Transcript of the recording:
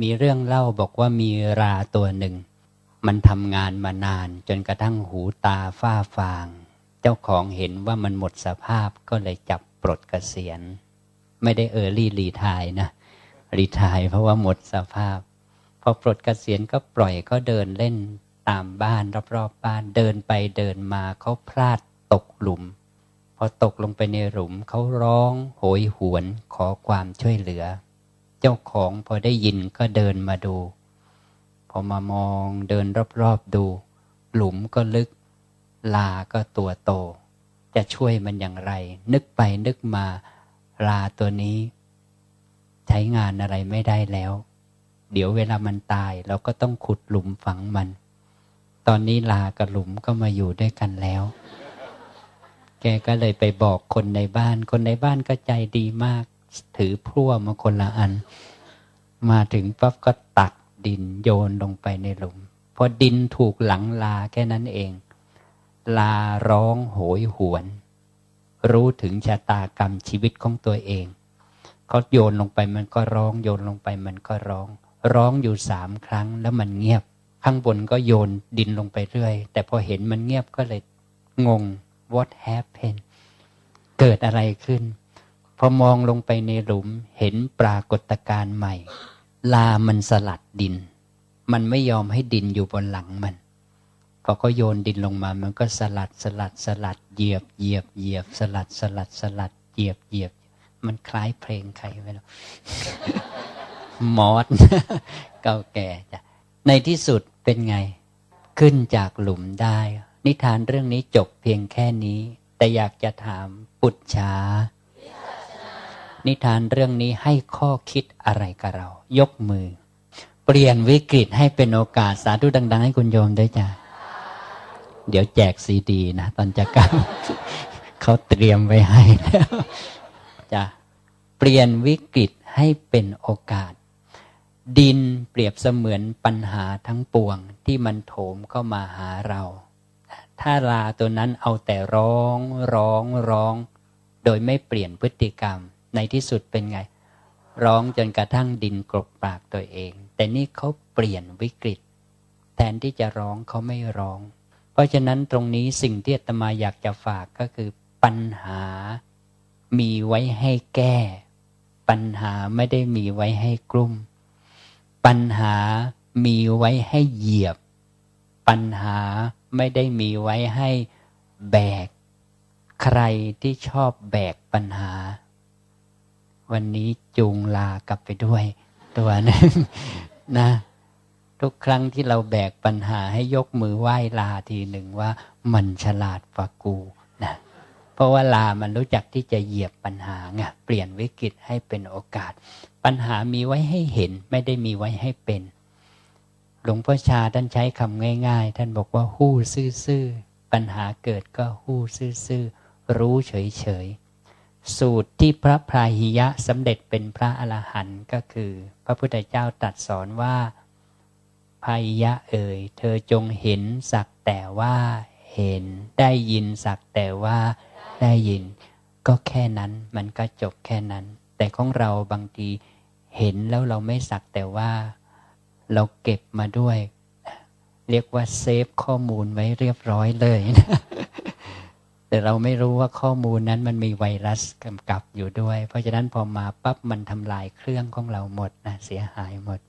มีเรื่องเล่าบอกว่ามีราตัวหนึ่ง มันทำงานมานานจนกระทั่งหูตาฝ้าฟาง เจ้าของเห็นว่ามันหมดสภาพก็เลยจับปลดเกษียณ ไม่ได้เออรี่รีทายนะ รีทายเพราะว่าหมดสภาพ พอปลดเกษียณก็ปล่อยเขาเดินเล่นตามบ้านรอบๆบบ้านเดินไปเดินมาเขาพลาดตกหลุม พอตกลงไปในหลุมเขาร้องโหยหวนขอความช่วยเหลือ เจ้าของพอได้ยินก็เดินมาดู พอมามองเดินรอบๆดู หลุมก็ลึก ลาก็ตัวโต จะช่วยมันอย่างไร นึกไปนึกมาลาตัวนี้ ใช้งานอะไรไม่ได้แล้ว เดี๋ยวเวลามันตายเราก็ต้องขุดหลุมฝังมัน ตอนนี้ลากับหลุมก็มาอยู่ด้วยกันแล้วแกก็เลยไปบอกคนในบ้าน คนในบ้านก็ใจดีมาก ถือพลั่วมาคนละอัน มาถึงปั๊บก็ตักดินโยนลงไปในหลุมพอดินถูกหลังลาแค่นั้นเอง ลาร้องโหยหวน รู้ถึงชะตากรรมชีวิตของตัวเองเขาโยนลงไปมันก็ร้อง โยนลงไปมันก็ร้อง ร้องอยู่สามครั้งแล้วมันเงียบ ข้างบนก็โยนดินลงไปเรื่อย แต่พอเห็นมันเงียบก็เลยงง what happened เกิดอะไรขึ้น อมองลงไปในหลุมเห็นปรากฏการณ์ใหม่ ลามันสลัดดิน มันไม่ยอมให้ดินอยู่บนหลังมันพอก็โยนดินลงมา มันก็สลัดสลัดสลัดเหยียบเหยียบเหยียบสลัดสลัดสลัดเหยียบเหยียบ มันคล้ายเพลงใครไมรู้มอสเก่าแก่จ้ะในที่สุดเป็นไง ขึ้นจากหลุมได้ นิทานเรื่องนี้จบเพียงแค่นี้ แต่อยากจะถามปุจฉา นิทานเรื่องนี้ให้ข้อคิดอะไรกับเรา ยกมือ เปลี่ยนวิกฤตให้เป็นโอกาสสาธุดัง ๆ ให้คุณโยมด้วยจ้ะเดี๋ยวแจกซีดีนะ ตอนจะกลับเขาเตรียมไว้ให้แล้วจ้ะเปลี่ยนวิกฤตให้เป็นโอกาส ดินเปรียบเสมือนปัญหาทั้งปวงที่มันโถมเข้ามาหาเรา ถ้าลาตัวนั้นเอาแต่ร้องร้องร้อง โดยไม่เปลี่ยนพฤติกรรม ในที่สุดเป็นไง ร้องจนกระทั่งดินกรบปากตัวเอง แต่นี่เขาเปลี่ยนวิกฤต แทนที่จะร้องเขาไม่ร้อง เพราะฉะนั้นตรงนี้สิ่งที่อาตมาอยากจะฝากก็คือปัญหามีไว้ให้แก้ ปัญหาไม่ได้มีไว้ให้กลุ่ม ปัญหามีไว้ให้เหยียบ ปัญหาไม่ได้มีไว้ให้แบก ใครที่ชอบแบกปัญหา วันนี้จูงลากลับไปด้วย ตัวนึงนะ ทุกครั้งที่เราแบกปัญหาให้ยกมือไหว้ลาทีหนึ่งว่ามันฉลาดกว่ากูนะเพราะว่าลามันรู้จักที่จะเหยียบปัญหาไงเปลี่ยนวิกฤตให้เป็นโอกาส ปัญหามีไว้ให้เห็นไม่ได้มีไว้ให้เป็น หลวงพ่อชาท่านใช้คำง่าย ๆ ท่านบอกว่าหู้ซื่อๆปัญหาเกิดก็หู้ซื่อๆรู้เฉยๆ สูตรที่พระพราหิยะสำเร็จเป็นพระอรหันต์ก็คือ พระพุทธเจ้าตรัสสอนว่าพาหิยะเอ่ย เธอจงเห็นสักแต่ว่าเห็นได้ยินสักแต่ว่าได้ยิน ก็แค่นั้นมันก็จบแค่นั้น แต่ของเราบางทีเห็นแล้วเราไม่สักแต่ว่าเราเก็บมาด้วย เรียกว่าเซฟข้อมูลไว้เรียบร้อยเลยนะ แต่เราไม่รู้ว่าข้อมูลนั้นมันมีไวรัสกำกับอยู่ด้วย เพราะฉะนั้นพอมาปั๊บมันทำลายเครื่องของเราหมดนะเสียหายหมด